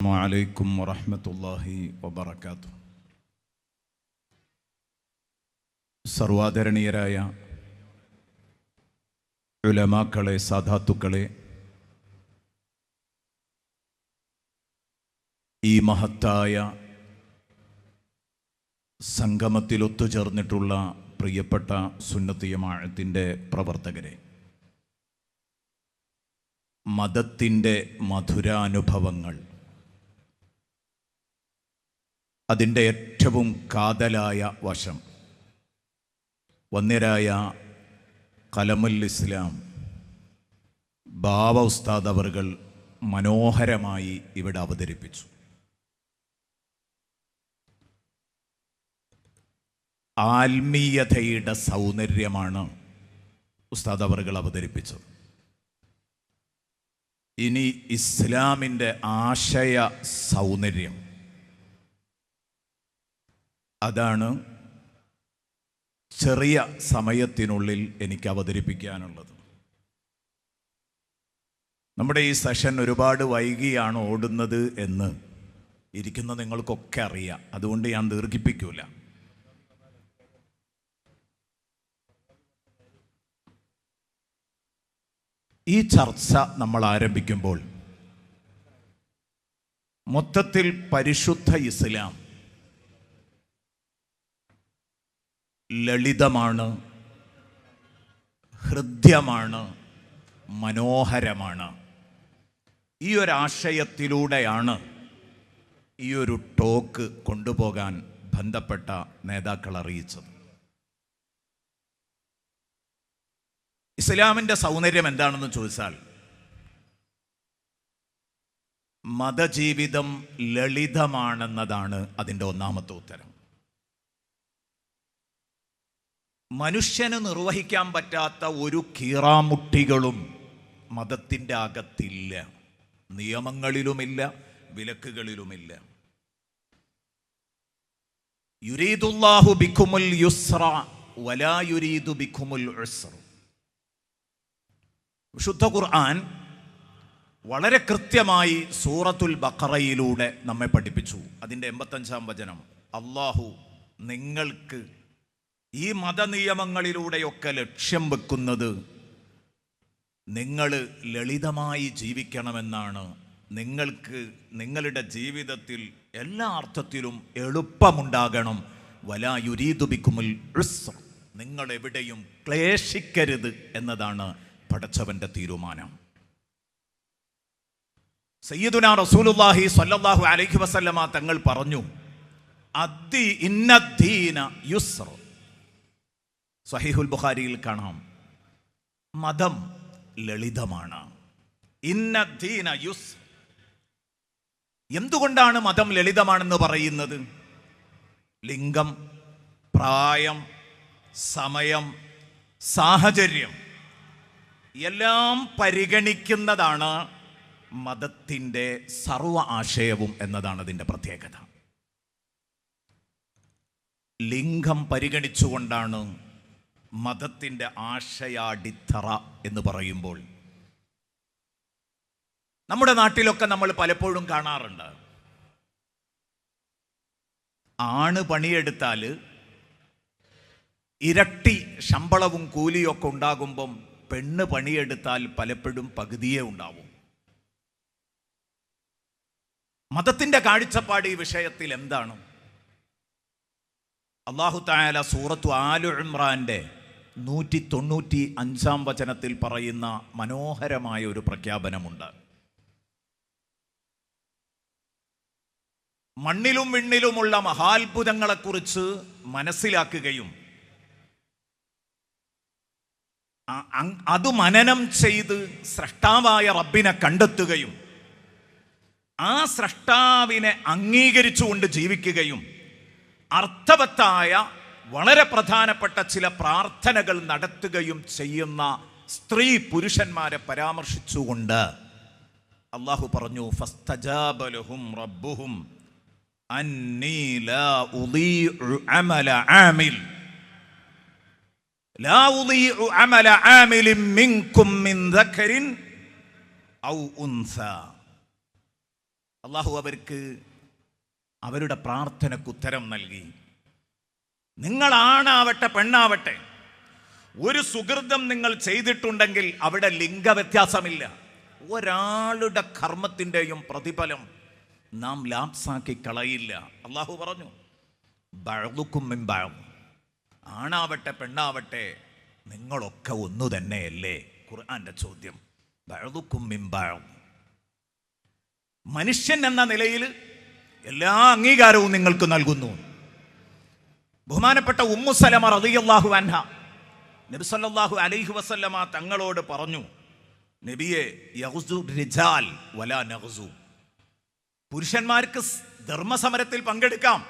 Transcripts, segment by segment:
അലൈക്കും വറഹമത്തല്ലാഹി വബർക്കാത്തു സർവാദരണീയരായ ഉലമാക്കളെ സാധാത്തുക്കളെ ഈ മഹത്തായ സംഗമത്തിൽ ഒത്തുചേർന്നിട്ടുള്ള പ്രിയപ്പെട്ട സുന്നത്തിയമാഴത്തിന്റെ പ്രവർത്തകരെ മതത്തിന്റെ മധുരാനുഭവങ്ങൾ അതിന്റെ ഏറ്റവും കാതലായ വശം. വന്യരായ കലമുൽ ഇസ്ലാം ബാബ ഉസ്താദ് അവർകൾ മനോഹരമായി ഇവിടെ അവതരിപ്പിച്ചു. ആത്മീയതയുടെ സൗന്ദര്യമാണ് ഉസ്താദ് അവർകൾ അവതരിപ്പിച്ചത്. ഇനി ഇസ്ലാമിന്റെ ആശയ സൗന്ദര്യം. അതാണ് ചെറിയ സമയത്തിനുള്ളിൽ എനിക്ക് അവതരിപ്പിക്കാനുള്ളത്. നമ്മുടെ ഈ സെഷൻ ഒരുപാട് വൈകിയാണ് ഓടുന്നത് എന്ന് ഇരിക്കുന്ന നിങ്ങൾക്കൊക്കെ അറിയാം. അതുകൊണ്ട് ഞാൻ ദീർഘിപ്പിക്കൂല. ഈ ചർച്ച നമ്മൾ ആരംഭിക്കുമ്പോൾ മൊത്തത്തിൽ പരിശുദ്ധ ഇസ്ലാം ലളിതമാണ് ഹൃദ്യമാണ് മനോഹരമാണ്. ഈ ഒരു ആശയത്തിലൂടെയാണ് ഈ ഒരു ടോക്ക് കൊണ്ടുപോകാൻ ബന്ധപ്പെട്ട നേതാക്കൾ അറിയിച്ചത്. ഇസ്ലാമിന്റെ സൗന്ദര്യം എന്താണെന്ന് ചോദിച്ചാൽ മതജീവിതം ലളിതമാണെന്നതാണ് അതിന്റെ ഒന്നാമത്തെ ഉത്തരം. മനുഷ്യന് നിർവഹിക്കാൻ പറ്റാത്ത ഒരു കീറാമുട്ടികളും മതത്തിന്റെ അകത്തില്ല. നിയമങ്ങളിലുമില്ല വിലക്കുകളിലുമില്ല. യുരീദുല്ലാഹു ബിഖുമുൽ യുസ്ര വലാ യുരീദു ബിഖുമുൽ ഉസ്ര വിശുദ്ധ ഖുർആൻ വളരെ കൃത്യമായി സൂറത്തുൽ ബഖറയിലൂടെ നമ്മെ പഠിപ്പിച്ചു. അതിന്റെ എൺപത്തഞ്ചാം വചനം അള്ളാഹു നിങ്ങൾക്ക് ഈ മതനിയമങ്ങളിലൂടെയൊക്കെ ലക്ഷ്യം വെക്കുന്നത് നിങ്ങൾ ലളിതമായി ജീവിക്കണമെന്നാണ്. നിങ്ങൾക്ക് നിങ്ങളുടെ ജീവിതത്തിൽ എല്ലാ അർത്ഥത്തിലും എളുപ്പമുണ്ടാകണം. വലാ നിങ്ങളെവിടെയും ഉസ്ർ നിങ്ങൾ എവിടെയും ക്ലേശിക്കരുത് എന്നതാണ് പടച്ചവന്റെ തീരുമാനം. സയ്യിദുന റസൂലുല്ലാഹി സ്വല്ലല്ലാഹു അലൈഹി വസല്ലമ തങ്ങൾ പറഞ്ഞു അദ്ദി ഇന്നദ്ദീന യുസ്ർ സഹീഹുൽ ബുഖാരിയിൽ കാണാം. മതം ലളിതമാണ്. ഇന്നദ്ദീന യുസ്. എന്തുകൊണ്ടാണ് മതം ലളിതമാണെന്ന് പറയുന്നത്? ലിംഗം പ്രായം സമയം സാഹചര്യം എല്ലാം പരിഗണിക്കുന്നതാണ് മതത്തിന്റെ സർവ ആശയവും എന്നതാണ് അതിന്റെ പ്രത്യേകത. ലിംഗം പരിഗണിച്ചുകൊണ്ടാണ് മതത്തിന്റെ ആശയാടിത്തറ എന്ന് പറയുമ്പോൾ നമ്മുടെ നാട്ടിലൊക്കെ നമ്മൾ പലപ്പോഴും കാണാറുണ്ട്. ആണ് പണിയെടുത്താൽ ഇരട്ടി ശമ്പളവും കൂലിയൊക്കെ ഉണ്ടാകുമ്പം പെണ്ണ് പണിയെടുത്താൽ പലപ്പോഴും പകുതിയേ ഉണ്ടാവും. മതത്തിന്റെ കാഴ്ചപ്പാട് ഈ വിഷയത്തിൽ എന്താണ്? അള്ളാഹു തായാല സൂറത്തു ആലു ഇമ്രാന്റെ നൂറ്റി തൊണ്ണൂറ്റി അഞ്ചാം വചനത്തിൽ പറയുന്ന മനോഹരമായ ഒരു പ്രഖ്യാപനമുണ്ട്. മണ്ണിലും വിണ്ണിലുമുള്ള മഹാത്ഭുതങ്ങളെക്കുറിച്ച് മനസ്സിലാക്കുകയും അത് മനനം ചെയ്ത് സ്രഷ്ടാവായ റബ്ബിനെ കണ്ടെത്തുകയും ആ സ്രഷ്ടാവിനെ അംഗീകരിച്ചുകൊണ്ട് ജീവിക്കുകയും അർത്ഥവത്തായ വളരെ പ്രധാനപ്പെട്ട ചില പ്രാർത്ഥനകൾ നടത്തുകയും ചെയ്യുന്ന സ്ത്രീ പുരുഷന്മാരെ പരാമർശിച്ചുകൊണ്ട് അള്ളാഹു പറഞ്ഞു ഫസ്തജാബലഹും റബ്ബുഹും അള്ളാഹു അവർക്ക് അവരുടെ പ്രാർത്ഥനയ്ക്ക് ഉത്തരം നൽകി. നിങ്ങളാണാവട്ടെ പെണ്ണാവട്ടെ. ഒരു സുഹൃതം നിങ്ങൾ ചെയ്തിട്ടുണ്ടെങ്കിൽ അവിടെ ലിംഗവ്യത്യാസമില്ല. ഒരാളുടെ കർമ്മത്തിന്റെയും പ്രതിഫലം നാം ലാപ്സാക്കി കളയില്ല. അള്ളാഹു പറഞ്ഞു ബഴതുക്കും ബഴം ആണാവട്ടെ പെണ്ണാവട്ടെ നിങ്ങളൊക്കെ ഒന്നു തന്നെയല്ലേ? ഖുർആന്റെ ചോദ്യം. ബഴതുക്കും ബഴം മനുഷ്യൻ എന്ന നിലയിൽ എല്ലാ അംഗീകാരവും നിങ്ങൾക്ക് നൽകുന്നു. ബഹുമാനപ്പെട്ട ഉമ്മു സലമ റളിയല്ലാഹു അൻഹ. നബി സല്ലല്ലാഹു അലൈഹി വസല്ലമ തങ്ങളോട് പറഞ്ഞു നബിയെ വലാ പുരുഷന്മാർക്ക് ധർമ്മസമരത്തിൽ പങ്കെടുക്കാം.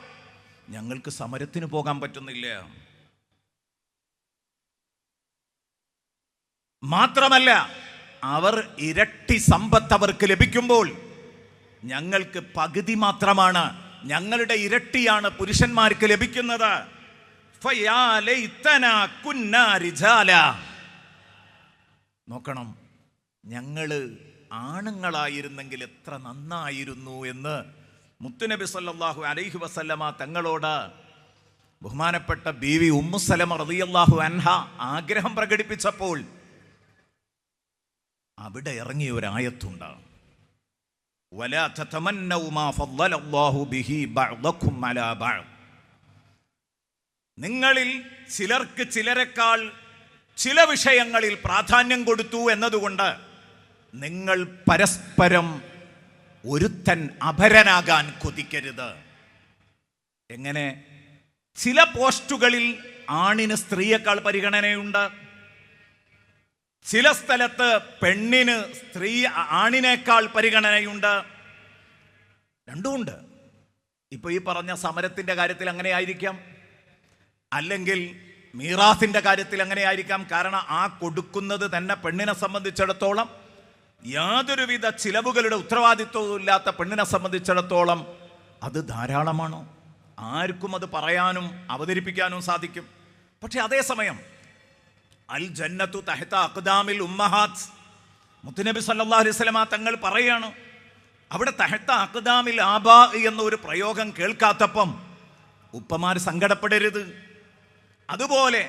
ഞങ്ങൾക്ക് സമരത്തിന് പോകാൻ പറ്റുന്നില്ല. മാത്രമല്ല അവർ ഇരട്ടി സമ്പത്ത് അവർക്ക് ലഭിക്കുമ്പോൾ ഞങ്ങൾക്ക് പകുതി മാത്രമാണ് ഞങ്ങളുടെ ഇരട്ടിയാണ് പുരുഷന്മാർക്ക് ലഭിക്കുന്നത്. നോക്കണം ഞങ്ങൾ ആണുങ്ങളായിരുന്നെങ്കിൽ എത്ര നന്നായിരുന്നു എന്ന് മുത്തുനബി സല്ലാഹു അലൈഹി വസല്ലമ തങ്ങളോട് ബഹുമാനപ്പെട്ട ബി വി ഉമ്മുസലമ റളിയല്ലാഹു അൻഹ ആഗ്രഹം പ്രകടിപ്പിച്ചപ്പോൾ അവിടെ ഇറങ്ങിയ ഒരായത്തുണ്ട് നിങ്ങളിൽ ചിലർക്ക് ചിലരെക്കാൾ ചില വിഷയങ്ങളിൽ പ്രാധാന്യം കൊടുത്തു എന്നതുകൊണ്ട് നിങ്ങൾ പരസ്പരം ഒരുത്തൻ അപരനാകാൻ കൊതിക്കരുത്. എങ്ങനെ? ചില പോസ്റ്റുകളിൽ ആണിന് സ്ത്രീയേക്കാൾ പരിഗണനയുണ്ട്. ചില സ്ഥലത്ത് പെണ്ണിന് സ്ത്രീ ആണിനേക്കാൾ പരിഗണനയുണ്ട്. രണ്ടുമുണ്ട് ഇപ്പൊ ഈ പറഞ്ഞ സമരത്തിന്റെ കാര്യത്തിൽ അങ്ങനെ ആയിരിക്കാം അല്ലെങ്കിൽ മീറാസിന്റെ കാര്യത്തിൽ അങ്ങനെ ആയിരിക്കാം കാരണം ആ കൊടുക്കുന്നത് തന്നെ പെണ്ണിനെ സംബന്ധിച്ചിടത്തോളം യാതൊരുവിധ ചിലവുകളുടെ ഉത്തരവാദിത്വവും ഇല്ലാത്ത പെണ്ണിനെ സംബന്ധിച്ചിടത്തോളം അത് ധാരാളമാണോ? ആർക്കും അത് പറയാനും അവതരിപ്പിക്കാനും സാധിക്കും. പക്ഷെ അതേസമയം അൽ ജന്നത്തു തഹത്ത അക്ദാമിൽ ഉമ്മഹാത്ത്. മുത്തുനബി സല്ലല്ലാഹു അലൈഹി വസല്ലമ തങ്ങൾ പറയാണ് അവിടെ തഹത്ത അക്ദാമിൽ ആബാ എന്നൊരു പ്രയോഗം കേൾക്കാത്തപ്പം ഉപ്പമാർ സങ്കടപ്പെടരുത്. അതുപോലെ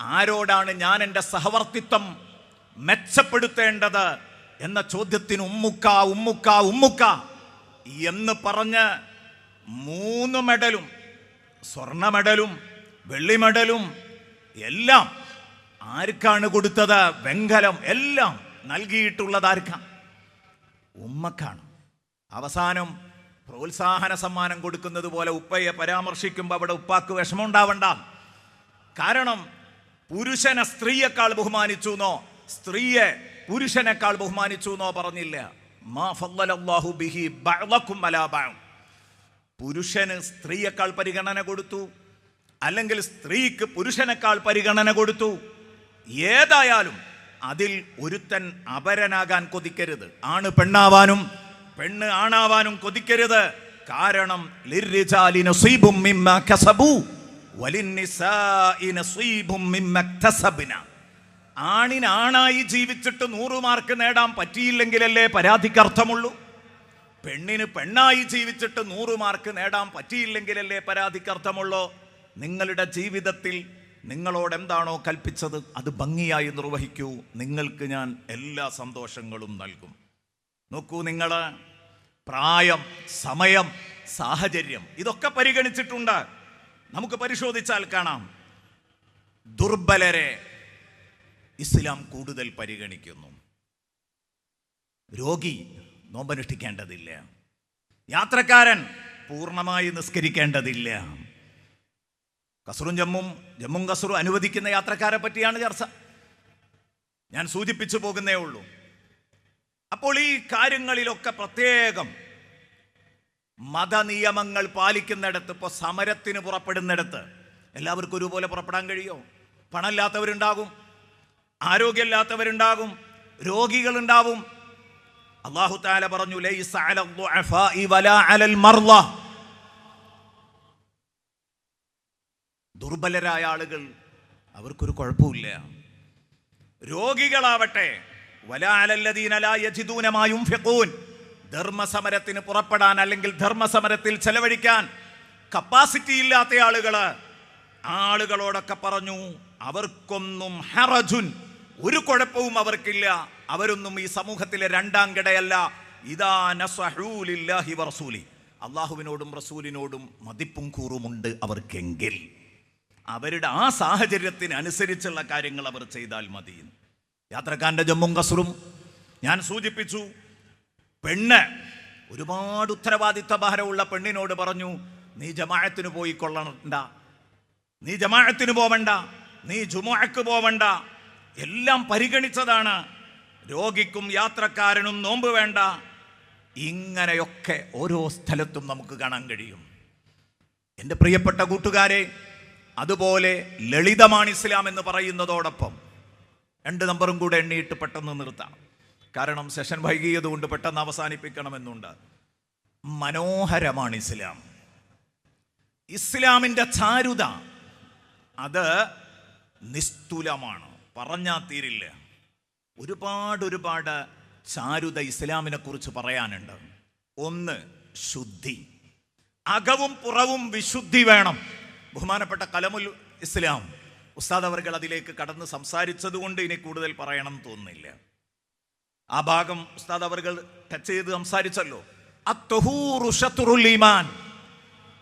ആരോടാണ് ഞാൻ എന്റെ സഹവർത്തിത്വം മെച്ചപ്പെടുത്തേണ്ടത് എന്ന ചോദ്യത്തിന് ഉമ്മുക്ക ഉമ്മുക്ക ഉമ്മുക്ക എന്ന് പറഞ്ഞ് മൂന്ന് മെഡലും സ്വർണ മെഡലും വെള്ളി മെഡലും എല്ലാം ആർക്കാണ് കൊടുത്തത്? വെങ്കലം. എല്ലാം നൽകിയിട്ടുള്ളത് ആർക്കാണ് ഉമ്മക്കാണ്. അവസാനം പ്രോത്സാഹന സമ്മാനം കൊടുക്കുന്നത് പോലെ ഉപ്പയെ പരാമർശിക്കുമ്പോൾ അവിടെ ഉപ്പാക്ക് വിഷമം ഉണ്ടാവണ്ട കാരണം പുരുഷനെ സ്ത്രീയെക്കാൾ ബഹുമാനിച്ചു എന്നോ സ്ത്രീയെ പുരുഷനേക്കാൾ ബഹുമാനിച്ചു എന്നോ പറഞ്ഞില്ല. ബിഹി. പുരുഷന് സ്ത്രീയേക്കാൾ പരിഗണന കൊടുത്തു. അല്ലെങ്കിൽ സ്ത്രീക്ക് പുരുഷനേക്കാൾ പരിഗണന കൊടുത്തു. ഏതായാലും അതിൽ ഒരുത്തൻ അപരനാകാൻ കൊതിക്കരുത്. ആണ് പെണ്ണാവാനും പെണ്ണ് ആണാവാനും കൊതിക്കരുത്. കാരണം ആണിനാണായി. ജീവിച്ചിട്ട് നൂറ് മാർക്ക് നേടാൻ പറ്റിയില്ലെങ്കിലല്ലേ പരാതിക്ക് അർത്ഥമുള്ളൂ? പെണ്ണിന് പെണ്ണായി ജീവിച്ചിട്ട് നൂറ് മാർക്ക് നേടാൻ പറ്റിയില്ലെങ്കിലല്ലേ പരാതിക്ക് അർത്ഥമുള്ളൂ? നിങ്ങളുടെ ജീവിതത്തിൽ നിങ്ങളോട് എന്താണോ കൽപ്പിച്ചത് അത് ഭംഗിയായി നിർവഹിക്കൂ. നിങ്ങൾക്ക് ഞാൻ എല്ലാ സന്തോഷങ്ങളും നൽകും. നോക്കൂ നിങ്ങൾ പ്രായം സമയം സാഹചര്യം ഇതൊക്കെ പരിഗണിച്ചിട്ടുണ്ട്. നമുക്ക് പരിശോധിച്ചാൽ കാണാം. ദുർബലരെ ഇസ്ലാം കൂടുതൽ പരിഗണിക്കുന്നു. രോഗി നോമ്പനുഷ്ഠിക്കേണ്ടതില്ല. യാത്രക്കാരൻ പൂർണമായി നിസ്കരിക്കേണ്ടതില്ല. കസറും ജമ്മും ജമ്മും കസറും അനുവദിക്കുന്ന യാത്രക്കാരെ പറ്റിയാണ് ചർച്ച. ഞാൻ സൂചിപ്പിച്ചു പോകുന്നേ ഉള്ളൂ. അപ്പോൾ ഈ കാര്യങ്ങളിലൊക്കെ പ്രത്യേകം മതനിയമങ്ങൾ പാലിക്കുന്നിടത്ത് ഇപ്പോൾ സമരത്തിന് പുറപ്പെടുന്നിടത്ത് എല്ലാവർക്കും ഒരുപോലെ പുറപ്പെടാൻ കഴിയുമോ പണമില്ലാത്തവരുണ്ടാകും ആരോഗ്യമില്ലാത്തവരുണ്ടാകും രോഗികളുണ്ടാവും. അള്ളാഹു താല പറഞ്ഞു ലൈസ അലൽ ദുർബലരായ ആളുകൾ അവർക്കൊരു കുഴപ്പമില്ല. രോഗികളാവട്ടെ. വലാ അലല്ലദീന ലാ യജിദൂന മാ യുൻഫിഖൂൻ. ധർമ്മസമരത്തിന് പുറപ്പെടാൻ അല്ലെങ്കിൽ ധർമ്മസമരത്തിൽ ചെലവഴിക്കാൻ കപ്പാസിറ്റി ഇല്ലാത്ത ആളുകൾ ആളുകളോടൊക്കെ പറഞ്ഞു അവർക്കൊന്നും ഹറജുൻ. ഒരു കുഴപ്പവും അവർക്കില്ല. അവരൊന്നും ഈ സമൂഹത്തിലെ രണ്ടാം കിടയല്ല. ഇതാ നസഹൂലില്ലാഹി വറസൂലി. അള്ളാഹുവിനോടും റസൂലിനോടും മതിപ്പും കൂറുമുണ്ട് അവർക്കെങ്കിൽ. അവരുടെ ആ സാഹചര്യത്തിനനുസരിച്ചുള്ള കാര്യങ്ങൾ അവർ ചെയ്താൽ മതി. യാത്രക്കാരന്റെ ജമ്മും കസറും ഞാൻ സൂചിപ്പിച്ചു. പെണ്ണ് ഒരുപാട് ഉത്തരവാദിത്ത ഭാരമുള്ള പെണ്ണിനോട് പറഞ്ഞു നീ ജമാഅത്തിന് പോയി കൊള്ളണ്ട. നീ ജമാഅത്തിന് പോവണ്ട. നീ ജുമാക്ക് പോവണ്ട. എല്ലാം പരിഗണിച്ചതാണ്. രോഗിക്കും യാത്രക്കാരനും നോമ്പ് വേണ്ട. ഇങ്ങനെയൊക്കെ ഓരോ സ്ഥലത്തും നമുക്ക് കാണാൻ കഴിയും. എന്റെ പ്രിയപ്പെട്ട കൂട്ടുകാരെ അതുപോലെ ലളിതമാണ് ഇസ്ലാം എന്ന് പറയുന്നതോടൊപ്പം രണ്ട് നമ്പറും കൂടെ എണ്ണിയിട്ട് പെട്ടെന്ന് നിർത്താം. കാരണം സെഷൻ വൈകിയതുകൊണ്ട് പെട്ടെന്ന് അവസാനിപ്പിക്കണമെന്നുണ്ട്. മനോഹരമാണ് ഇസ്ലാം. ഇസ്ലാമിന്റെ ചാരുത അത് നിസ്തുലമാണ്. പറഞ്ഞാൽ തീരില്ല. ഒരുപാട് ഒരുപാട് ചാരുത ഇസ്ലാമിനെ കുറിച്ച് പറയാനുണ്ട്. ഒന്ന് ശുദ്ധി. അകവും പുറവും വിശുദ്ധി വേണം. ബഹുമാനപ്പെട്ട കലമുൽ ഇസ്ലാം. ഉസ്താദ് അവർകൾ അതിലേക്ക് കടന്ന് സംസാരിച്ചത് കൊണ്ട് ഇനി കൂടുതൽ പറയണം തോന്നുന്നില്ല. ആ ഭാഗം ഉസ്താദ് അവർകൾ ടച്ച് ചെയ്ത് സംസാരിച്ചല്ലോ. ഈമാൻ.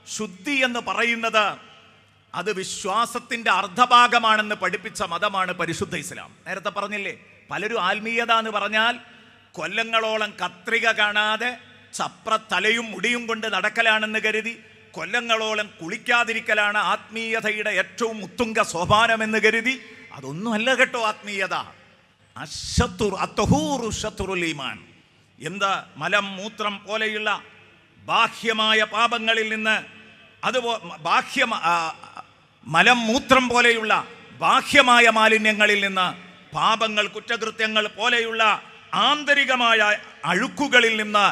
ശുദ്ധി എന്ന് പറയുന്നത് അത് വിശ്വാസത്തിന്റെ അർദ്ധഭാഗമാണെന്ന് പഠിപ്പിച്ച മതമാണ് പരിശുദ്ധ ഇസ്ലാം. നേരത്തെ പറഞ്ഞില്ലേ പലരും ആത്മീയത എന്ന് പറഞ്ഞാൽ കൊല്ലങ്ങളോളം കത്രിക കാണാതെ ചപ്ര തലയും മുടിയും കൊണ്ട് നടക്കലാണെന്ന് കരുതി കൊല്ലങ്ങളോളം കുളിക്കാതിരിക്കലാണ് ആത്മീയതയുടെ ഏറ്റവും ഉത്തുംഗ സോപാനമെന്ന് കരുതി. അതൊന്നുമല്ല കേട്ടോ ആത്മീയത. അശത്തുർ അത്തഹൂറു ശത്രുലീമാൻ എന്താ മലം മൂത്രം പോലെയുള്ള ബാഹ്യമായ പാപങ്ങളിൽ നിന്ന് അതുപോ ബാഹ്യ മലം മൂത്രം പോലെയുള്ള ബാഹ്യമായ മാലിന്യങ്ങളിൽ നിന്ന് പാപങ്ങൾ കുറ്റകൃത്യങ്ങൾ പോലെയുള്ള ആന്തരികമായ അഴുക്കുകളിൽ നിന്ന്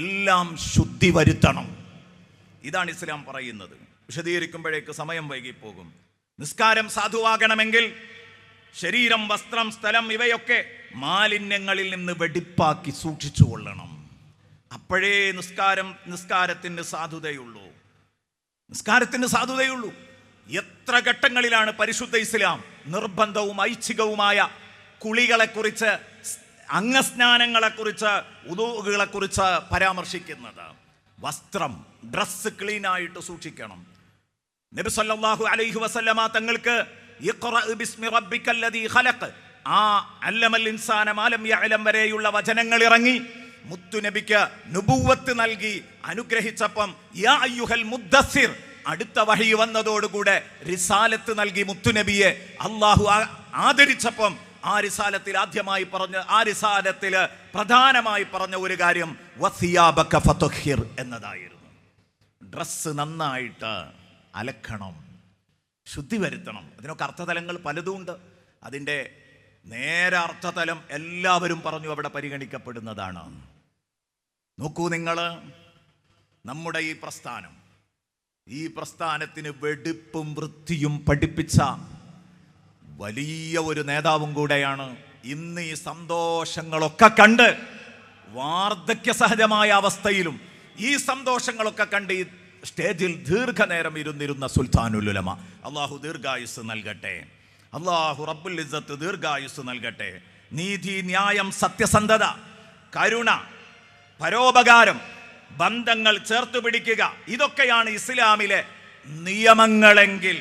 എല്ലാം ശുദ്ധി വരുത്തണം. ഇതാണ് ഇസ്ലാം പറയുന്നത്. വിശദീകരിക്കുമ്പോഴേക്ക് സമയം വൈകിപ്പോകും. നിസ്കാരം സാധുവാകണമെങ്കിൽ ശരീരം വസ്ത്രം സ്ഥലം ഇവയൊക്കെ മാലിന്യങ്ങളിൽ നിന്ന് വെടിപ്പാക്കി സൂക്ഷിച്ചു കൊള്ളണം. അപ്പോഴേ നിസ്കാരം നിസ്കാരത്തിന് സാധുതയുള്ളൂ. നിസ്കാരത്തിന് സാധുതയുള്ളൂ. എത്ര ഘട്ടങ്ങളിലാണ് പരിശുദ്ധ ഇസ്ലാം നിർബന്ധവും ഐച്ഛികവുമായ കുളികളെക്കുറിച്ച് അംഗസ്നാനങ്ങളെക്കുറിച്ച് ഉദൂകളെക്കുറിച്ച് പരാമർശിക്കുന്നത്? വസ്ത്രം. ഡ്രസ്സ് ക്ലീൻ ആയിട്ട് സൂക്ഷിക്കണം. നബി സല്ലല്ലാഹു അലൈഹി വസല്ലമ തങ്ങൾക്ക് ബിസ്മി റബ്ബിക്കല്ലദീ ഖലഖ്. ആ അല്ലമൽ ഇൻസാന മാലം യഅലം വരെയുള്ള വചനങ്ങൾ ഇറങ്ങി മുത്തു നബിക്ക് നുബുവത്ത് നൽകി അനുഗ്രഹിച്ചപ്പം യാ അയ്യുഹൽ മുദ്ദസ്സിർ. അടുത്ത വഹി വന്നതോടുകൂടെ റിസാലത്ത് നൽകി മുത്തുനബിയെ അള്ളാഹു ആദരിച്ചപ്പം ആ റിസാലത്തിൽ ആദ്യമായി പറഞ്ഞ ആ റിസാലത്തിൽ പ്രധാനമായി പറഞ്ഞ ഒരു കാര്യം വസിയാബക ഫതുഹിർ എന്നതായിരുന്നു. ഡ്രസ്സ് നന്നായിട്ട് അലക്കണം ശുദ്ധി വരുത്തണം. അതിനൊക്കെ അർത്ഥതലങ്ങൾ പലതുമുണ്ട്. അതിന്റെ നേരെ അർത്ഥതലം എല്ലാവരും പറഞ്ഞു അവിടെ പരിഗണിക്കപ്പെടുന്നതാണ്. നോക്കൂ നിങ്ങൾ നമ്മുടെ ഈ പ്രസ്ഥാനം. ഈ പ്രസ്ഥാനത്തിന് വെടിപ്പും വൃത്തിയും പഠിപ്പിച്ച വലിയ ഒരു നേതാവും കൂടെയാണ് ഇന്ന് ഈ സന്തോഷങ്ങളൊക്കെ കണ്ട് വാർദ്ധക്യ സഹജമായ അവസ്ഥയിലും ഈ സന്തോഷങ്ങളൊക്കെ കണ്ട് ഈ സ്റ്റേജിൽ ദീർഘനേരം ഇരുന്നിരുന്ന സുൽത്താനുലുലമ. അള്ളാഹു ദീർഘായുസ് നൽകട്ടെ. അള്ളാഹു റബ്ബുൽ ഇസ്സത്ത് ദീർഘായുസ് നൽകട്ടെ. നീതി ന്യായം സത്യസന്ധത കരുണ പരോപകാരം ബന്ധങ്ങൾ ചേർത്ത് പിടിക്കുക ഇതൊക്കെയാണ് ഇസ്ലാമിലെ നിയമങ്ങളെങ്കിൽ.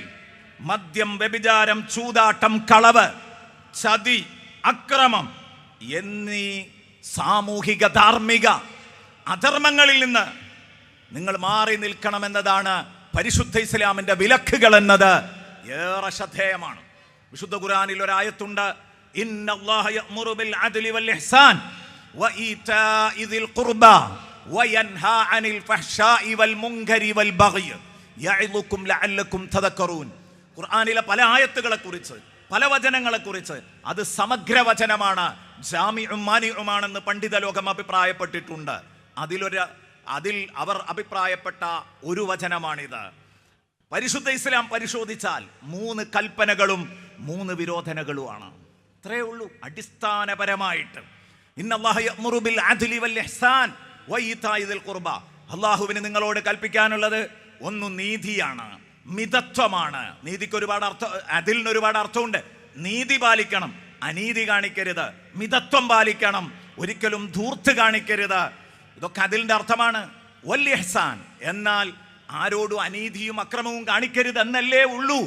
മദ്യം വ്യഭിചാരം ചൂതാട്ടം കളവ് ചതി അക്രമം എന്നീ സാമൂഹിക ധാർമ്മിക അധർമ്മങ്ങളിൽ നിന്ന് നിങ്ങൾ മാറി നിൽക്കണമെന്നതാണ് പരിശുദ്ധ ഇസ്ലാമിന്റെ വിലക്കുകൾ എന്നത് ഏറെ ശ്രദ്ധേയമാണ്. വിശുദ്ധ ഖുർആനിൽ ഒരായത്തുണ്ട് ഇന്നല്ലാഹ യഅ്മുറു ബിൽ അദ്ലി വൽ ഇഹ്സാൻ പല ആയത്തുകളെ കുറിച്ച് പല വചനങ്ങളെ കുറിച്ച് അത് സമഗ്ര വചനമാണ് ജാമിഉം മാനിഉമാണെന്ന് പണ്ഡിത ലോകം അഭിപ്രായപ്പെട്ടിട്ടുണ്ട്. അതിലൊരു അതിൽ അവർ അഭിപ്രായപ്പെട്ട ഒരു വചനമാണിത്. പരിശുദ്ധ ഇസ്ലാം പരിശോധിച്ചാൽ മൂന്ന് കൽപ്പനകളും മൂന്ന് വിരോധനകളുമാണ്. ഇത്രയേ ഉള്ളൂ. അടിസ്ഥാനപരമായിട്ട്. കുർബ അള്ളാഹുവിന് നിങ്ങളോട് കൽപ്പിക്കാനുള്ളത് ഒന്ന് നീതിയാണ്. മിതത്വമാണ്. നീതിക്ക് ഒരുപാട് അർത്ഥം അതിലിന് ഒരുപാട് അർത്ഥമുണ്ട്. നീതി പാലിക്കണം. അനീതി കാണിക്കരുത്. മിതത്വം പാലിക്കണം. ഒരിക്കലും ധൂർത്ത് കാണിക്കരുത്. ഇതൊക്കെ അതിലിന്റെ അർത്ഥമാണ്. വല്യഹ്സാൻ എന്നാൽ ആരോടും അനീതിയും അക്രമവും കാണിക്കരുത് എന്നല്ലേ ഉള്ളൂ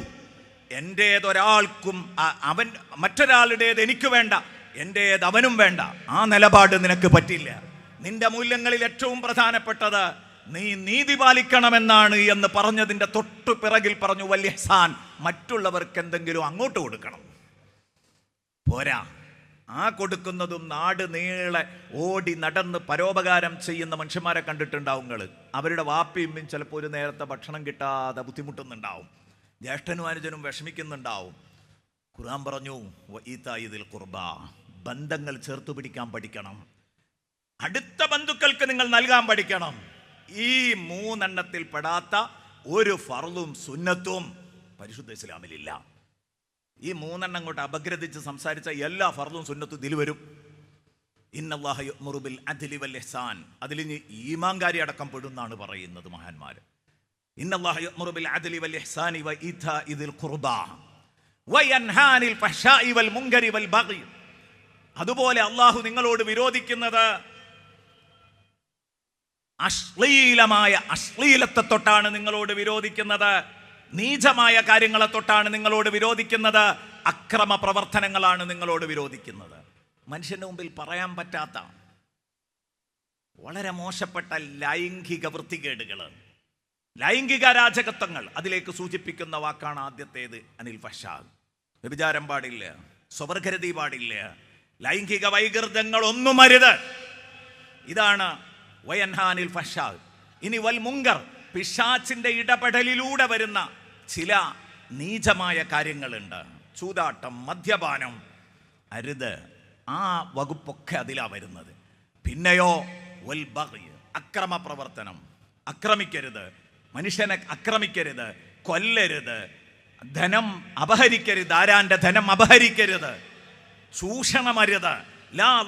എന്റേതൊരാൾക്കും അവൻ മറ്റൊരാളുടേത് എനിക്ക് വേണ്ട എന്റേത് അവനും വേണ്ട. ആ നിലപാട് നിനക്ക് പറ്റില്ല. നിന്റെ മൂല്യങ്ങളിൽ ഏറ്റവും പ്രധാനപ്പെട്ടത് നീ നീതി പാലിക്കണമെന്നാണ് എന്ന് പറഞ്ഞതിന്റെ തൊട്ടു പിറകിൽ പറഞ്ഞു വല്യഹ്സാൻ മറ്റുള്ളവർക്ക് എന്തെങ്കിലും അങ്ങോട്ട് കൊടുക്കണം. പോരാ. ആ കൊടുക്കുന്നതും നാട് നീളെ ഓടി നടന്ന് പരോപകാരം ചെയ്യുന്ന മനുഷ്യന്മാരെ കണ്ടിട്ടുണ്ടാവും നിങ്ങൾ അവരുടെ വാപ്പിയും ചിലപ്പോൾ ഒരു നേരത്തെ ഭക്ഷണം കിട്ടാതെ ബുദ്ധിമുട്ടുന്നുണ്ടാവും. ജ്യേഷ്ഠനും അനുജനും വിഷമിക്കുന്നുണ്ടാവും. ഖുർആൻ പറഞ്ഞു ഇതിൽ കുർബ ബന്ധങ്ങൾ ചേർത്ത് പിടിക്കാൻ പഠിക്കണം. അടുത്ത ബന്ധുക്കൾക്ക് നിങ്ങൾ നൽകാൻ പഠിക്കണം. ഈ മൂന്നെണ്ണത്തിൽ പെടാത്ത ഒരു ഫർളും സുന്നത്തും പരിശുദ്ധ ഇസ്ലാമിലില്ല. ഈ മൂന്നെണ്ണം കൊണ്ട് അപഗ്രഥിച്ച് സംസാരിച്ച എല്ലാ ഫർദും സുന്നത്തും ഇതിൽ വരും. ഇന്നല്ലാഹ മുറുബിൽ അദ്ലി വൽ ഇഹ്സാൻ. അതിൽ ഇനി ഈമാങ്കാരി അടക്കം പെടുന്നാണ് പറയുന്നത് മഹാന്മാർ. ഇന്നല്ലാഹ അതിലി അദ്ലി വൽ ഇഹ്സാനി ഇഥ ഇതിൽ ഖുർബ വയൻഹാനിൽ ഫഹ്ശാഇ വൽ മുങ്കരി വൽ ബഗി അതുപോലെ അള്ളാഹു നിങ്ങളോട് വിരോധിക്കുന്നത് അശ്ലീലമായ അശ്ലീലത്തെ തൊട്ടാണ് നിങ്ങളോട് വിരോധിക്കുന്നത്. നീചമായ കാര്യങ്ങളെ തൊട്ടാണ് നിങ്ങളോട് വിരോധിക്കുന്നത്. അക്രമ പ്രവർത്തനങ്ങളാണ് നിങ്ങളോട് വിരോധിക്കുന്നത്. മനുഷ്യന്റെ മുമ്പിൽ പറയാൻ പറ്റാത്ത വളരെ മോശപ്പെട്ട ലൈംഗിക വൃത്തികേടുകൾ ലൈംഗിക രാജകത്വങ്ങൾ അതിലേക്ക് സൂചിപ്പിക്കുന്ന വാക്കാണ് ആദ്യത്തേത് അനിൽ ഫഷാദ് വ്യഭിചാരം പാടില്ല സ്വവർഗരതി പാടില്ല ലൈംഗിക വൈകൃതങ്ങൾ ഒന്നും അരുത്. ഇതാണ് വയൻഹാനിൽ ഫഷാദ് ഇനി വൽ മുങ്കർ പിശാച്ചിന്റെ ഇടപെടലിലൂടെ വരുന്ന ചില നീചമായ കാര്യങ്ങളുണ്ട്. ചൂതാട്ടം മദ്യപാനം അരുത്. ആ വകുപ്പൊക്കെ അതിലാണ് വരുന്നത്. പിന്നെയോ വൽ അക്രമ പ്രവർത്തനം. അക്രമിക്കരുത്. മനുഷ്യനെ അക്രമിക്കരുത്. കൊല്ലരുത്. ധനം അപഹരിക്കരുത്. ആരാന്റെ ധനം അപഹരിക്കരുത്. ചൂഷണമരുത്. ലാ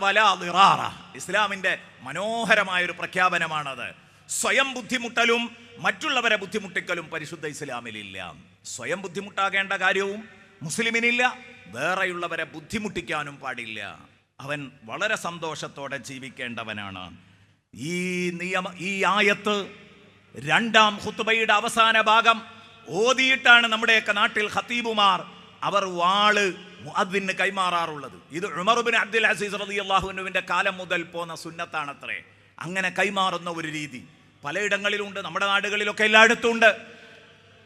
വലാ ളിറാറ. ഇസ്ലാമിന്റെ മനോഹരമായ ഒരു പ്രഖ്യാപനമാണത്. സ്വയം ബുദ്ധിമുട്ടലും മറ്റുള്ളവരെ ബുദ്ധിമുട്ടിക്കലും പരിശുദ്ധ ഇസ്ലാമിലില്ല. സ്വയം ബുദ്ധിമുട്ടാകേണ്ട കാര്യവും മുസ്ലിമിനില്ല. വേറെയുള്ളവരെ ബുദ്ധിമുട്ടിക്കാനും പാടില്ല. അവൻ വളരെ സന്തോഷത്തോടെ ജീവിക്കേണ്ടവനാണ്. ഈ നിയമ ഈ ആയത്ത് രണ്ടാം ഹുത്തുബയുടെ അവസാന ഭാഗം ഓതിയിട്ടാണ് നമ്മുടെയൊക്കെ നാട്ടിൽ ഖത്തീബുമാർ അവർ വാൾ മുഅദ്ദിന് കൈമാറാറുള്ളത്. ഇത് ഉമർബിൻ അബ്ദുൽ അസീസ് റളിയല്ലാഹുവിന്റെ കാലം മുതൽ പോന്ന സുന്നത്താണത്രേ. അങ്ങനെ കൈമാറുന്ന ഒരു രീതി. പലയിടങ്ങളിലുണ്ട് നമ്മുടെ നാടുകളിലൊക്കെ എല്ലായിടത്തും ഉണ്ട്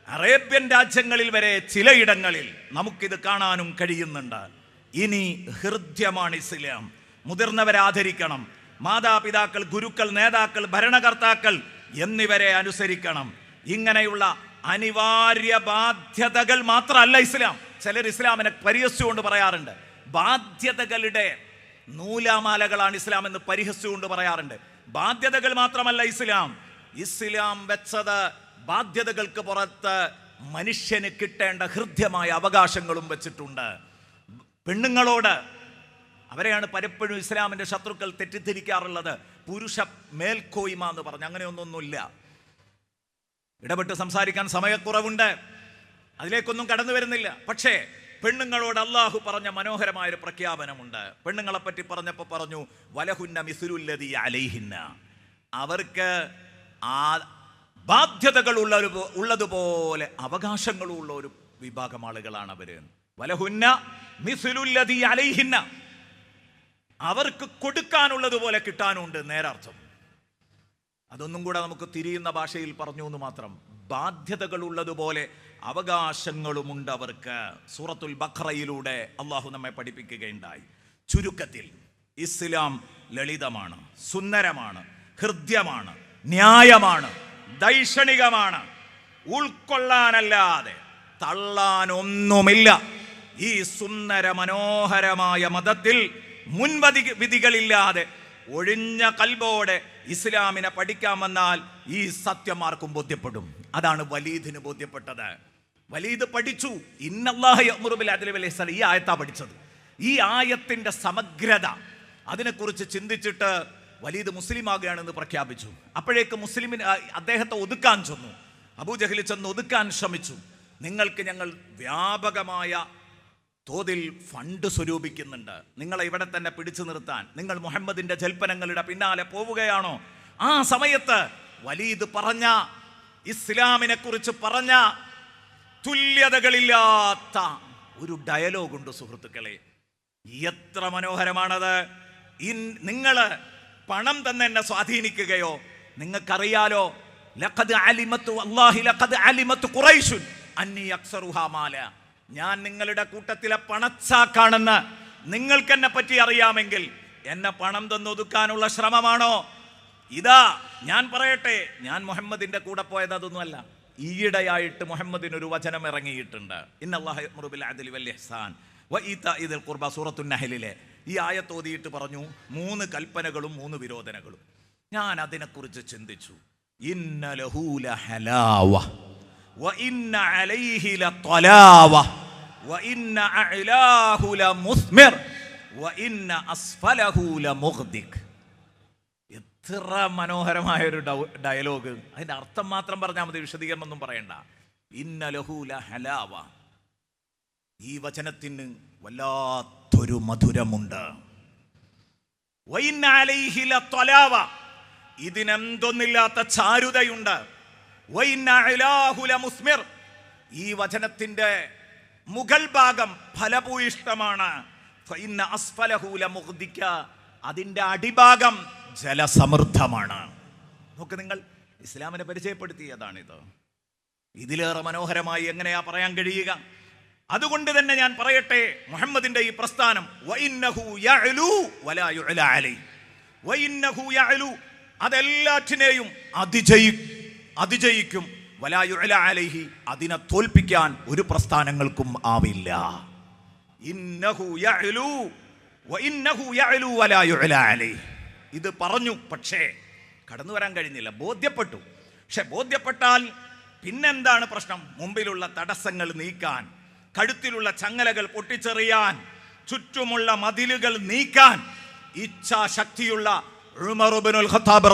അറേബ്യൻ രാജ്യങ്ങളിൽ വരെ ചിലയിടങ്ങളിൽ നമുക്കിത് കാണാനും കഴിയുന്നുണ്ട്. ഇനി ഹൃദ്യമാണ് ഇസ്ലാം. മുതിർന്നവരെ ആദരിക്കണം മാതാപിതാക്കൾ ഗുരുക്കൾ നേതാക്കൾ ഭരണകർത്താക്കൾ എന്നിവരെ അനുസരിക്കണം. ഇങ്ങനെയുള്ള അനിവാര്യ ബാധ്യതകൾ മാത്രമല്ല ഇസ്ലാം. ചിലർ ഇസ്ലാമിനെ പരിഹസിച്ചുകൊണ്ട് പറയാറുണ്ട്. ബാധ്യതകളുടെ നൂലാമാലകളാണ് ഇസ്ലാം എന്ന് പരിഹസിച്ചുകൊണ്ട് പറയാറുണ്ട്. ബാധ്യതകൾ മാത്രമല്ല ഇസ്ലാം. ഇസ്ലാം വെച്ചത് ബാധ്യതകൾക്ക് പുറത്ത് മനുഷ്യന് കിട്ടേണ്ട ഹൃദ്യമായ അവകാശങ്ങളും വെച്ചിട്ടുണ്ട്. പെണ്ണുങ്ങളോട് അവരെയാണ് പലപ്പോഴും ഇസ്ലാമിന്റെ ശത്രുക്കൾ തെറ്റിദ്ധരിക്കാറുള്ളത്. പുരുഷ മേൽക്കോയ്മ എന്ന് പറഞ്ഞ് അങ്ങനെയൊന്നൊന്നുമില്ല. ഇടപെട്ട് സംസാരിക്കാൻ സമയക്കുറവുണ്ട്. അതിലേക്കൊന്നും കടന്നു വരുന്നില്ല. പക്ഷേ പെണ്ണുങ്ങളോട് അള്ളാഹു പറഞ്ഞ മനോഹരമായ ഒരു പ്രഖ്യാപനമുണ്ട്. പെണ്ണുങ്ങളെ പറ്റി പറഞ്ഞപ്പോൾ പറഞ്ഞു വലഹുന്ന മിസുരുല്ലതി അലൈഹിന്ന. അവർക്ക് ആ ബാധ്യതകൾ ഉള്ള ഒരു ഉള്ളതുപോലെ അവകാശങ്ങളുള്ള ഒരു വിഭാഗം ആളുകളാണ് അവർ. വലഹുന്ന മിസുലുല്ലതി അലൈഹിന്ന. അവർക്ക് കൊടുക്കാനുള്ളതുപോലെ കിട്ടാനുണ്ട് നേരാർത്ഥം. അതൊന്നും കൂടെ നമുക്ക് തിരിയുന്ന ഭാഷയിൽ പറഞ്ഞു എന്ന് മാത്രം. ബാധ്യതകൾ ഉള്ളതുപോലെ അവകാശങ്ങളുമുണ്ട് അവർക്ക്. സൂറത്തുൽ ബഖറയിലൂടെ അള്ളാഹു നമ്മെ പഠിപ്പിക്കുകയുണ്ടായി. ചുരുക്കത്തിൽ ഇസ്ലാം ലളിതമാണ് സുന്ദരമാണ് ഹൃദ്യമാണ് ന്യായമാണ് ദൈക്ഷണികമാണ് ഉൾക്കൊള്ളാനല്ലാതെ തള്ളാനൊന്നുമില്ല. ഈ സുന്ദര മനോഹരമായ മതത്തിൽ മുൻപതി വിധികളില്ലാതെ ഒഴിഞ്ഞ കൽബോടെ ഇസ്ലാമിനെ പഠിക്കാമെന്നാൽ ഈ സത്യമാർക്കും ബോധ്യപ്പെടും. അതാണ് വലീദിന് ബോധ്യപ്പെട്ടത്. വലീദ് പഠിച്ചു. ഇന്നല്ലാഹുബിൽ ഈ ആയത്താ പഠിച്ചത്. ഈ ആയത്തിന്റെ സമഗ്രത അതിനെക്കുറിച്ച് ചിന്തിച്ചിട്ട് വലീദ് മുസ്ലിമാകുകയാണെന്ന് പ്രഖ്യാപിച്ചു. അപ്പോഴേക്ക് മുസ്ലിമിന് അദ്ദേഹത്തെ ഒതുക്കാൻ ചെന്നു. അബൂജഹൽ ചെന്ന് ഒതുക്കാൻ ശ്രമിച്ചു. നിങ്ങൾക്ക് ഞങ്ങൾ വ്യാപകമായ തോതിൽ ഫണ്ട് സ്വരൂപിക്കുന്നുണ്ട്. നിങ്ങളെ ഇവിടെ തന്നെ പിടിച്ചു നിർത്താൻ. നിങ്ങൾ മുഹമ്മദിന്റെ ജൽപ്പനങ്ങളുടെ പിന്നാലെ പോവുകയാണോ? ആ സമയത്ത് വലീദ് പറഞ്ഞ ഇസ്ലാമിനെ കുറിച്ച് പറഞ്ഞ തുല്യതകളില്ലാത്ത ഒരു ഡയലോഗുണ്ട് സുഹൃത്തുക്കളെ. എത്ര മനോഹരമാണത്. നിങ്ങൾ പണം തന്നെ എന്നെ സ്വാധീനിക്കുകയോ നിങ്ങൾക്കറിയാലോ ലഖദ് അലിമത്ത് അള്ളാഹി ലഖദ് അലിമത്ത് കുറൈശുൻ അന്നി അക്സറുഹാമാല ഞാൻ നിങ്ങളുടെ കൂട്ടത്തിലെ പണച്ചാക്കാണെന്ന് നിങ്ങൾക്ക് എന്നെ പറ്റി അറിയാമെങ്കിൽ എന്നെ പണം തന്നൊതുക്കാനുള്ള ശ്രമമാണോ? ഇതാ ഞാൻ പറയട്ടെ ഞാൻ മുഹമ്മദിന്റെ കൂടെ പോയത് അതൊന്നുമല്ല ഈയിടെയായിട്ട് മുഹമ്മദിന് ഒരു വചനം ഇറങ്ങിയിട്ടുണ്ട്. ഇന്നല്ലാഹു യഅ്മുറു ബിൽ അദ്ലി വൽ ഇഹ്സാൻ. വ ഖുർബ സൂറത്തുൻ നഹലിലെ. ഈ ആയത്ത് ഓതിയിട്ട് പറഞ്ഞു മൂന്ന് കൽപ്പനകളും മൂന്ന് വിരോധനകളും. ഞാൻ അതിനെക്കുറിച്ച് ചിന്തിച്ചു. ഇന്ന എത്ര മനോഹരമായ ഒരു ഡയലോഗ് അതിന്റെ അർത്ഥം മാത്രം പറഞ്ഞാൽ മതി വിശദീകരണം ഒന്നും പറയണ്ട ഇന്ന ലഹൂല ഹലാവ ഈ വചനത്തിന് വല്ലാത്തൊരു മധുരമുണ്ട്. ഇതിനെന്തൊന്നില്ലാത്ത ചാരുതയുണ്ട്. ഈ വചനത്തിന്റെ മുഗൾ ഭാഗം ഫലഭൂയിഷ്ടമാണ്. അതിന്റെ അടിഭാഗം ജലസമൃദ്ധമാണ്. നോക്ക് നിങ്ങൾ ഇസ്ലാമിനെ പരിചയപ്പെടുത്തിയതാണിത്. ഇതിലേറെ മനോഹരമായി എങ്ങനെയാ പറയാൻ കഴിയുക? അതുകൊണ്ട് തന്നെ ഞാൻ പറയട്ടെ മുഹമ്മദിന്റെ ഈ പ്രസ്ഥാനം. അതെല്ലാറ്റിനെയും അതിജയി അതിജയിക്കും. അലൈഹി അതിനെ തോൽപ്പിക്കാൻ ഒരു പ്രസ്ഥാനങ്ങൾക്കും ആവില്ല. ഇന്നഹു യഅലു ഇത് പറഞ്ഞു. പക്ഷേ കടന്നു വരാൻ കഴിഞ്ഞില്ല ബോധ്യപ്പെട്ടു. പക്ഷെ ബോധ്യപ്പെട്ടാൽ പിന്നെന്താണ് പ്രശ്നം? മുമ്പിലുള്ള തടസ്സങ്ങൾ നീക്കാൻ കഴുത്തിലുള്ള ചങ്ങലകൾ പൊട്ടിച്ചെറിയാൻ ചുറ്റുമുള്ള മതിലുകൾ നീക്കാൻ ഇച്ഛാശക്തിയുള്ള ഖത്താബ്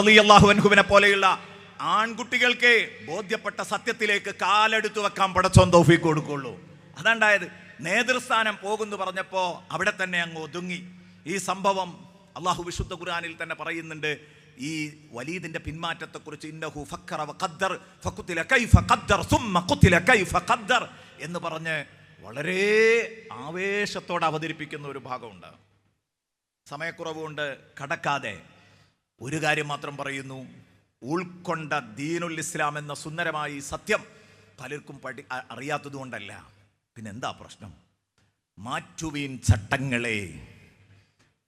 പോലെയുള്ള ആൺകുട്ടികൾക്ക് ബോധ്യപ്പെട്ട സത്യത്തിലേക്ക് കാലെടുത്തു വെക്കാൻ പടച്ചോൻ തൗഫീഖ് കൊടുക്കുള്ളൂ. അതാണ്ടായത് നേതൃസ്ഥാനം പോകുന്നു പറഞ്ഞപ്പോൾ അവിടെ തന്നെ അങ്ങ് ഒതുങ്ങി. ഈ സംഭവം അള്ളാഹു വിശുദ്ധ ഖുർആനിൽ തന്നെ പറയുന്നുണ്ട് ഈ വലീദിന്റെ പിന്മാറ്റത്തെക്കുറിച്ച് ഇന്നഹു ഫക്കറ ഖദ്ദർ ഖദ്ദർ ഖദ്ദർ എന്ന് പറഞ്ഞ് വളരെ ആവേശത്തോടെ അവതരിപ്പിക്കുന്ന ഒരു ഭാഗമുണ്ട്. സമയക്കുറവുകൊണ്ട് കടക്കാതെ ഒരു കാര്യം മാത്രം പറയുന്നു ഉൾക്കൊണ്ട ദീനുൽ ഇസ്ലാം എന്ന സുന്ദരമായ ഈ സത്യം പലർക്കും പഠി അറിയാത്തതുകൊണ്ടല്ല. പിന്നെന്താ പ്രശ്നം? മാറ്റുവീൻ ചട്ടങ്ങളെ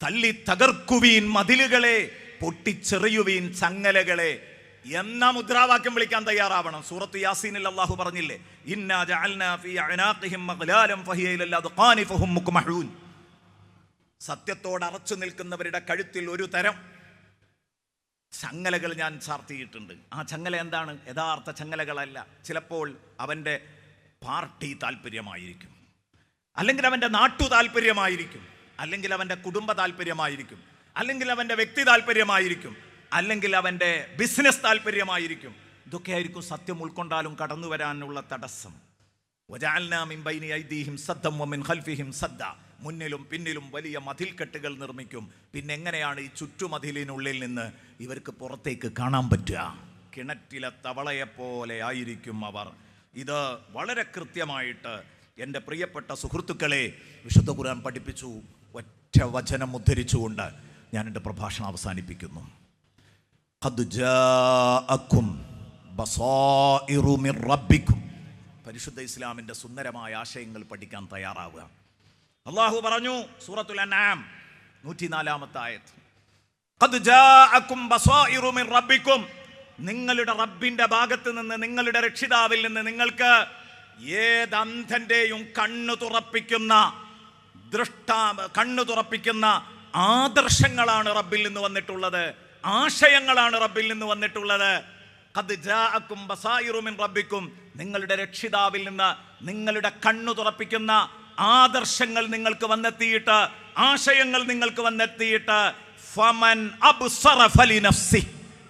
തള്ളി തകർക്കുവീൻ മതിലുകളെ പൊട്ടിച്ചെറിയുവീൻ ചങ്ങലകളെ. എന്ന മുദ്രാവാക്യം വിളിക്കാൻ തയ്യാറാവണം. സൂറത്ത് യാസീനിൽ അള്ളാഹു പറഞ്ഞില്ലേ സത്യത്തോട് അറച്ചു നിൽക്കുന്നവരുടെ കഴുത്തിൽ ഒരു തരം ചങ്ങലകൾ ഞാൻ ചാർത്തിയിട്ടുണ്ട്. ആ ചങ്ങല എന്താണ്? യഥാർത്ഥ ചങ്ങലകളല്ല. ചിലപ്പോൾ അവന്റെ പാർട്ടി താല്പര്യമായിരിക്കും അല്ലെങ്കിൽ അവന്റെ നാട്ടു താല്പര്യമായിരിക്കും അല്ലെങ്കിൽ അവന്റെ കുടുംബ താല്പര്യമായിരിക്കും. അല്ലെങ്കിൽ അവന്റെ വ്യക്തി താല്പര്യമായിരിക്കും. അല്ലെങ്കിൽ അവന്റെ ബിസിനസ് താല്പര്യമായിരിക്കും. ഇതൊക്കെ ആയിരിക്കും സത്യം ഉൾക്കൊണ്ടാലും കടന്നു വരാനുള്ള തടസ്സം. മുന്നിലും പിന്നിലും വലിയ മതിൽക്കെട്ടുകൾ നിർമ്മിക്കും. പിന്നെ എങ്ങനെയാണ് ഈ ചുറ്റുമതിലിനുള്ളിൽ നിന്ന് ഇവർക്ക് പുറത്തേക്ക് കാണാൻ പറ്റുക? കിണറ്റിലെ തവളയെപ്പോലെ ആയിരിക്കും അവർ. ഇത് വളരെ കൃത്യമായിട്ട് എന്റെ പ്രിയപ്പെട്ട സുഹൃത്തുക്കളെ വിശുദ്ധ ഖുർആൻ പഠിപ്പിച്ചു. ഒറ്റ വചനം ഉദ്ധരിച്ചുകൊണ്ട് ഞാൻ എന്റെ പ്രഭാഷണം അവസാനിപ്പിക്കുന്നു. പരിശുദ്ധ ഇസ്ലാമിന്റെ സുന്ദരമായ ആശയങ്ങൾ പഠിക്കാൻ തയ്യാറാവുക. അള്ളാഹു പറഞ്ഞു സൂറത്തുൽ അൻആം നൂറ്റിനാലാമത്തെ റബ്ബിക്കും. നിങ്ങളുടെ റബ്ബിന്റെ ഭാഗത്ത് നിന്ന് നിങ്ങളുടെ രക്ഷിതാവിൽ നിന്ന് നിങ്ങൾക്ക് ഏത് കണ്ണു തുറപ്പിക്കുന്ന ദൃഷ്ട കണ്ണു തുറപ്പിക്കുന്ന ആദർശങ്ങളാണ് റബ്ബിൽ നിന്ന് വന്നിട്ടുള്ളത്. ആശയങ്ങളാണ് റബ്ബിൽ നിന്ന് വന്നിട്ടുള്ളത്. ഖദ് ബസായിറുമിൻ ബസായിറു മിൻ റബ്ബിക്കും. നിങ്ങളുടെ രക്ഷിതാവിൽ നിന്ന് നിങ്ങളുടെ കണ്ണു തുറപ്പിക്കുന്ന ആദർശങ്ങൾ നിങ്ങൾക്ക് വന്നെത്തിയിട്ട് ആശയങ്ങൾ നിങ്ങൾക്ക് വന്നെത്തിയിട്ട് ഫമൻ.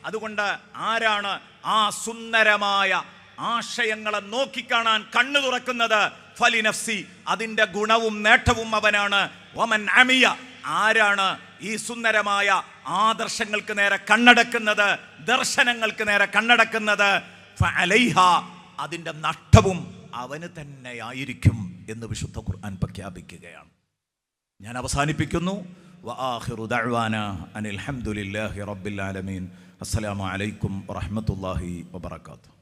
അതുകൊണ്ട് ആരാണ് ആ സുന്ദരമായ ആശയങ്ങളെ നോക്കിക്കാണാൻ കണ്ണു തുറക്കുന്നത്? ഫലിനഫ്സി അതിന്റെ ഗുണവും നേട്ടവും അവനാണ്. വമൻ അമിയ ആരാണ് ഈ സുന്ദരമായ ആദർശങ്ങൾക്ക് നേരെ കണ്ണടക്കുന്നത് ദർശനങ്ങൾക്ക് നേരെ കണ്ണടക്കുന്നത്? ഫഅലൈഹ അതിന്റെ നഷ്ടവും അവന് തന്നെയായിരിക്കും എന്ന് വിശുദ്ധ ഖുർആൻ പ്രഖ്യാപിക്കുകയാണ്. ഞാൻ അവസാനിപ്പിക്കുന്നു. വആഖിറു ദഅ്വാന അനിൽ ഹംദുലില്ലാഹി റബ്ബിൽ ആലമീൻ. അസ്സലാമു അലൈക്കും വറഹ്മത്തുള്ളാഹി വബറകാതുഹു.